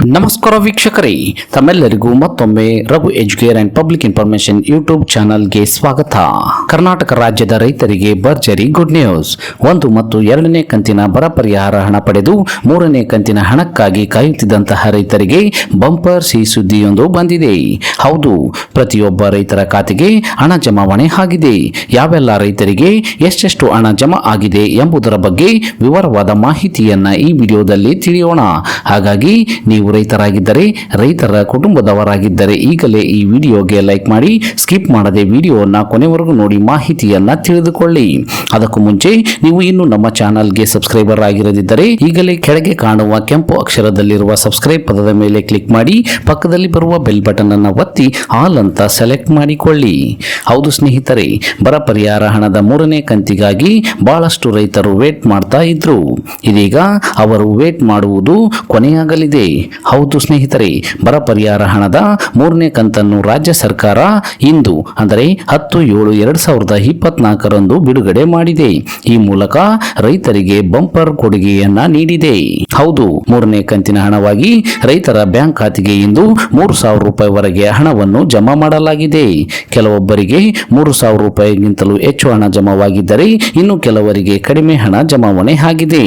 ನಮಸ್ಕಾರ ವೀಕ್ಷಕರೇ, ತಮ್ಮೆಲ್ಲರಿಗೂ ಮತ್ತೊಮ್ಮೆ Raghu Educare and public information YouTube ಚಾನಲ್ಗೆ ಸ್ವಾಗತ. ಕರ್ನಾಟಕ ರಾಜ್ಯದ ರೈತರಿಗೆ ಭರ್ಜರಿ ಗುಡ್ ನ್ಯೂಸ್. ಒಂದು ಮತ್ತು ಎರಡನೇ ಕಂತಿನ ಬರ ಪರಿಹಾರ ಹಣ ಪಡೆದು ಮೂರನೇ ಕಂತಿನ ಹಣಕ್ಕಾಗಿ ಕಾಯುತ್ತಿದ್ದಂತಹ ರೈತರಿಗೆ ಬಂಪರ್ ಸಿ ಸುದ್ದಿಯೊಂದು ಬಂದಿದೆ. ಹೌದು, ಪ್ರತಿಯೊಬ್ಬ ರೈತರ ಖಾತೆಗೆ ಹಣ ಜಮಾವಣೆ ಆಗಿದೆ. ಯಾವೆಲ್ಲ ರೈತರಿಗೆ ಎಷ್ಟೆಷ್ಟು ಹಣ ಜಮಾ ಆಗಿದೆ ಎಂಬುದರ ಬಗ್ಗೆ ವಿವರವಾದ ಮಾಹಿತಿಯನ್ನ ಈ ವಿಡಿಯೋದಲ್ಲಿ ತಿಳಿಯೋಣ. ಹಾಗಾಗಿ ನೀವು ರೈತರಾಗಿದ್ದರೆ ರೈತರ ಕುಟುಂಬದವರಾಗಿದ್ದರೆ ಈಗಲೇ ಈ ವಿಡಿಯೋಗೆ ಲೈಕ್ ಮಾಡಿ, ಸ್ಕಿಪ್ ಮಾಡದೆ ವಿಡಿಯೋವನ್ನು ಕೊನೆವರೆಗೂ ನೋಡಿ ಮಾಹಿತಿಯನ್ನು ತಿಳಿದುಕೊಳ್ಳಿ. ಅದಕ್ಕೂ ಮುಂಚೆ, ನೀವು ಇನ್ನು ನಮ್ಮ ಚಾನಲ್ಗೆ ಸಬ್ಸ್ಕ್ರೈಬರ್ ಆಗಿರದಿದ್ದರೆ, ಈಗಲೇ ಕೆಳಗೆ ಕಾಣುವ ಕೆಂಪು ಅಕ್ಷರದಲ್ಲಿರುವ ಸಬ್ಸ್ಕ್ರೈಬ್ ಪದದ ಮೇಲೆ ಕ್ಲಿಕ್ ಮಾಡಿ, ಪಕ್ಕದಲ್ಲಿ ಬರುವ ಬೆಲ್ ಬಟನ್ ಅನ್ನು ಒತ್ತಿ ಆಲ್ ಅಂತ ಸೆಲೆಕ್ಟ್ ಮಾಡಿಕೊಳ್ಳಿ. ಹೌದು ಸ್ನೇಹಿತರೆ, ಬರ ಪರಿಹಾರ ಹಣದ ಮೂರನೇ ಕಂತಿಗಾಗಿ ಬಹಳಷ್ಟು ರೈತರು ವೇಟ್ ಮಾಡ್ತಾ ಇದ್ರು. ಇದೀಗ ಅವರು ವೇಟ್ ಮಾಡುವುದು ಕೊನೆಯಾಗಲಿದೆ. ಹೌದು ಸ್ನೇಹಿತರೆ, ಬರ ಪರಿಹಾರ ಹಣದ ಮೂರನೇ ಕಂತನ್ನು ರಾಜ್ಯ ಸರ್ಕಾರ ಇಂದು, ಅಂದರೆ ಹತ್ತು ಏಳು ಎರಡು ಸಾವಿರದ ಇಪ್ಪತ್ನಾಲ್ಕರಂದು ಬಿಡುಗಡೆ ಮಾಡಿದೆ. ಈ ಮೂಲಕ ರೈತರಿಗೆ ಬಂಪರ್ ಕೊಡುಗೆಯನ್ನ ನೀಡಿದೆ. ಹೌದು, ಮೂರನೇ ಕಂತಿನ ಹಣವಾಗಿ ರೈತರ ಬ್ಯಾಂಕ್ ಖಾತೆಗೆ ಇಂದು ಮೂರು ಸಾವಿರ ರೂಪಾಯಿವರೆಗೆ ಹಣವನ್ನು ಜಮಾ ಮಾಡಲಾಗಿದೆ. ಕೆಲವೊಬ್ಬರಿಗೆ ಮೂರು ಸಾವಿರ ರೂಪಾಯಿಗಿಂತಲೂ ಹೆಚ್ಚು ಹಣ ಜಮಾವಾಗಿದ್ದರೆ ಇನ್ನು ಕೆಲವರಿಗೆ ಕಡಿಮೆ ಹಣ ಜಮಾವಣೆ ಆಗಿದೆ.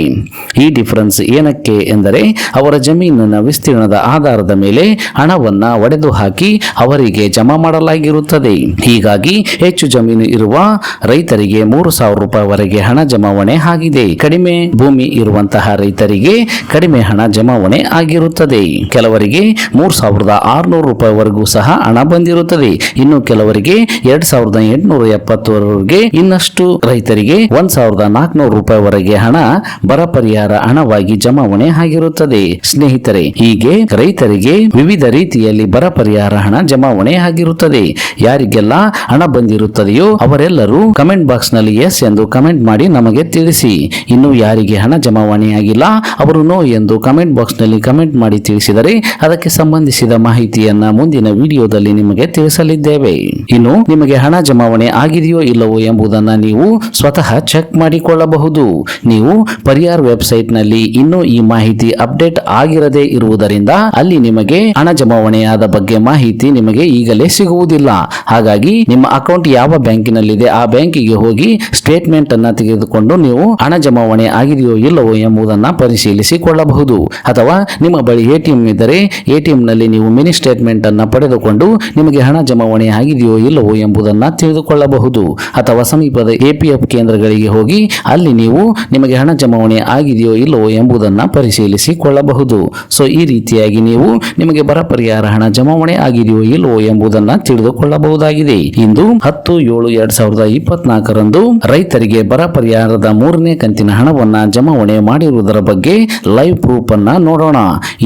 ಈ ಡಿಫರೆನ್ಸ್ ಏನಕ್ಕೆ ಎಂದರೆ, ಅವರ ಜಮೀನಿನ ವಿಸ್ತೀರ್ಣದ ಆಧಾರದ ಮೇಲೆ ಹಣವನ್ನು ಒಡೆದು ಹಾಕಿ ಅವರಿಗೆ ಜಮಾ ಮಾಡಲಾಗಿರುತ್ತದೆ. ಹೀಗಾಗಿ ಹೆಚ್ಚು ಜಮೀನು ಇರುವ ರೈತರಿಗೆ ಮೂರು ಸಾವಿರ ರೂಪಾಯಿವರೆಗೆ ಹಣ ಜಮಾವಣೆ ಆಗಿದೆ. ಕಡಿಮೆ ಭೂಮಿ ಇರುವಂತಹ ರೈತರಿಗೆ ಕಡಿಮೆ ಹಣ ಜಮಾವಣೆ ಆಗಿರುತ್ತದೆ. ಕೆಲವರಿಗೆ ಮೂರು ಸಾವಿರದ ಆರುನೂರು ರೂಪಾಯಿವರೆಗೂ ಸಹ ಹಣ ಬಂದಿರುತ್ತದೆ. ಇನ್ನು ಕೆಲವರಿಗೆ ಎರಡ್ ಸಾವಿರದ ಎಂಟುನೂರ ಎಪ್ಪತ್ತರವರೆಗೆ ಇನ್ನಷ್ಟು ರೈತರಿಗೆ ಒಂದ್ ಸಾವಿರದ ನಾಲ್ಕುನೂರು ರೂಪಾಯಿವರೆಗೆ ಹಣ ಬರ ಪರಿಹಾರ ಹಣವಾಗಿ ಜಮಾವಣೆ ಆಗಿರುತ್ತದೆ. ಸ್ನೇಹಿತರೆ ಹೀಗೆ ರೈತರಿಗೆ ವಿವಿಧ ರೀತಿಯಲ್ಲಿ ಬರ ಪರಿಹಾರ ಹಣ ಜಮಾವಣೆ ಆಗಿರುತ್ತದೆ. ಯಾರಿಗೆಲ್ಲ ಹಣ ಬಂದಿರುತ್ತದೆಯೋ ಅವರೆಲ್ಲರೂ ಕಮೆಂಟ್ ಬಾಕ್ಸ್ನಲ್ಲಿ ಎಸ್ ಎಂದು ಕಮೆಂಟ್ ಮಾಡಿ ನಮಗೆ ತಿಳಿಸಿ. ಇನ್ನು ಯಾರಿಗೆ ಹಣ ಜಮಾವಣೆ ಆಗಿಲ್ಲ, ಅವರು ನೋ ಎಂದು ಕಮೆಂಟ್ ಬಾಕ್ಸ್ನಲ್ಲಿ ಕಮೆಂಟ್ ಮಾಡಿ ತಿಳಿಸಿದರೆ ಅದಕ್ಕೆ ಸಂಬಂಧಿಸಿದ ಮಾಹಿತಿಯನ್ನ ಮುಂದಿನ ವಿಡಿಯೋದಲ್ಲಿ ನಿಮಗೆ ತಿಳಿಸಲಿದ್ದೇವೆ. ಇನ್ನು ನಿಮಗೆ ಹಣ ಜಮಾವಣೆ ಆಗಿದೆಯೋ ಇಲ್ಲವೋ ಎಂಬುದನ್ನ ನೀವು ಸ್ವತಃ ಚೆಕ್ ಮಾಡಿಕೊಳ್ಳಬಹುದು. ನೀವು ಪರಿಹಾರ ವೆಬ್ಸೈಟ್ನಲ್ಲಿ ಇನ್ನೂ ಈ ಮಾಹಿತಿ ಅಪ್ಡೇಟ್ ಆಗಿರದೇ ಇರುವುದರಿಂದ ಅಲ್ಲಿ ನಿಮಗೆ ಹಣ ಜಮಾವಣೆಯಾದ ಬಗ್ಗೆ ಮಾಹಿತಿ ನಿಮಗೆ ಈಗಲೇ ಸಿಗುವುದಿಲ್ಲ. ಹಾಗಾಗಿ ನಿಮ್ಮ ಅಕೌಂಟ್ ಯಾವ ಬ್ಯಾಂಕಿನಲ್ಲಿದೆ ಆ ಬ್ಯಾಂಕಿಗೆ ಹೋಗಿ ಸ್ಟೇಟ್ಮೆಂಟ್ ಅನ್ನ ತೆಗೆದುಕೊಂಡು ನೀವು ಹಣ ಜಮಾವಣೆ ಆಗಿದೆಯೋ ಇಲ್ಲವೋ ಎಂಬುದನ್ನ ಪರಿಶೀಲಿಸಿಕೊಳ್ಳಬಹುದು. ಅಥವಾ ನಿಮ್ಮ ಬಳಿ ಎಟಿಎಂ ಇದ್ದರೆ ಎಟಿಎಂ ನಲ್ಲಿ ನೀವು ಮಿನಿ ಸ್ಟೇಟ್ಮೆಂಟ್ ಅನ್ನು ಪಡೆದುಕೊಂಡು ನಿಮಗೆ ಹಣ ಜಮಾವಣೆ ಆಗಿದೆಯೋ ಇಲ್ಲವೋ ಎಂಬುದನ್ನ ತಿಳಿದುಕೊಳ್ಳಬಹುದು. ಅಥವಾ ಸಮೀಪದ ಎಪಿಎಫ್ ಕೇಂದ್ರಗಳಿಗೆ ಹೋಗಿ ಅಲ್ಲಿ ನೀವು ನಿಮಗೆ ಹಣ ಜಮಾವಣೆ ಆಗಿದೆಯೋ ಇಲ್ಲವೋ ಎಂಬುದನ್ನ ಪರಿಶೀಲಿಸಿಕೊಳ್ಳಬಹುದು. ಸೊ ಈ ರೀತಿಯಾಗಿ ನೀವು ನಿಮಗೆ ಬರ ಪರಿಹಾರ ಹಣ ಜಮಾವಣೆ ಆಗಿದೆಯೋ ಇಲ್ಲವೋ ಎಂಬುದನ್ನ ತಿಳಿದುಕೊಳ್ಳಬಹುದಾಗಿದೆ. ಇಂದು ಹತ್ತು ಏಳು ಎರಡ್ ಸಾವಿರದ ಇಪ್ಪತ್ನಾಲ್ಕರಂದು ರೈತರಿಗೆ ಬರ ಪರಿಹಾರದ ಮೂರನೇ ಕಂತಿನ ಹಣವನ್ನ ಜಮಾವಣೆ ಮಾಡಿರುವುದರ ಬಗ್ಗೆ ಲೈವ್ ಪ್ರೂಫ್ ಅನ್ನ ನೋಡೋಣ.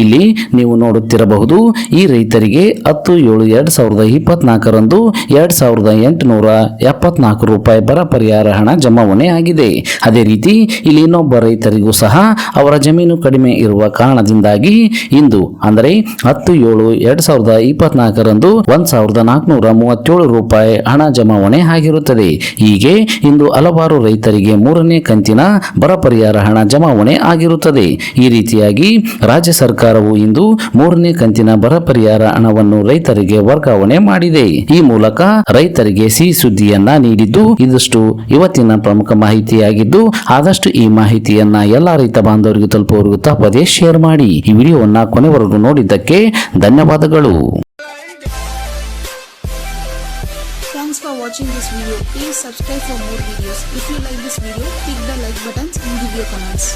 ಇಲ್ಲಿ ನೀವು ನೋಡುತ್ತಿರಬಹುದು, ಈ ರೈತರಿಗೆ ಹತ್ತು ಏಳು ಎರಡ್ ಸಾವಿರದ ಇಪ್ಪತ್ನಾಲ್ಕರಂದು ಎರಡ್ ಸಾವಿರದ ಎಂಟುನೂರ ಎಪ್ಪತ್ನಾಲ್ಕು ರೂಪಾಯಿ ಬರ ಪರಿಹಾರ ಹಣ ಜಮಾವಣೆ ಆಗಿದೆ. ಅದೇ ರೀತಿ ಇಲ್ಲಿ ಇನ್ನೊಬ್ಬ ರೈತರಿಗೂ ಸಹ ಅವರ ಜಮೀನು ಕಡಿಮೆ ಇರುವ ಕಾರಣದಿಂದಾಗಿ ಇಂದು, ಅಂದರೆ ಹತ್ತು ಏಳು ಎರಡ್ ಸಾವಿರದ ಇಪ್ಪತ್ನಾಲ್ಕರಂದು ಒಂದ್ ಸಾವಿರದ ನಾಲ್ಕುನೂರ ಮೂವತ್ತೇಳು ರೂಪಾಯಿ ಹಣ ಜಮಾವಣೆ ಆಗಿರುತ್ತದೆ. ಹೀಗೆ ಇಂದು ಹಲವಾರು ರೈತರಿಗೆ ಮೂರನೇ ಕಂತಿನ ಬರ ಪರಿಹಾರ ಹಣ ಜಮಾವಣೆ ಆಗಿರುತ್ತದೆ. ಈ ರೀತಿಯಾಗಿ ರಾಜ್ಯ ಸರ್ಕಾರವು ಇಂದು ಮೂರನೇ ಕಂತಿನ ಬರ ಪರಿಹಾರ ಹಣವನ್ನು ರೈತರಿಗೆ ವರ್ಗಾವಣೆ ಮಾಡಿದೆ. ಈ ಮೂಲಕ ರೈತರಿಗೆ ಸಿಹಿ ಸುದ್ದಿಯನ್ನ ನೀಡಿದ್ದು ಇದಷ್ಟು. ಇವತ್ತಿನ ಪ್ರಮುಖ ಮಾಹಿತಿಯಾಗಿದ್ದು, ಆದಷ್ಟು ಈ ಮಾಹಿತಿಯನ್ನ ಎಲ್ಲಾ ರೈತ ಬಾಂಧವರಿಗೂ ತಲುಪುವವರೆಗೂ ತಪ್ಪದೇ ಶೇರ್ ಮಾಡಿ. ಈ ವಿಡಿಯೋವನ್ನ ಕೊನೆವರೆಗೂ ನೋಡಿದ್ದಕ್ಕೆ ಧನ್ಯವಾದಗಳು Thanks for watching this video. Please subscribe for more videos. If you like this video, click the like buttons and give your comments.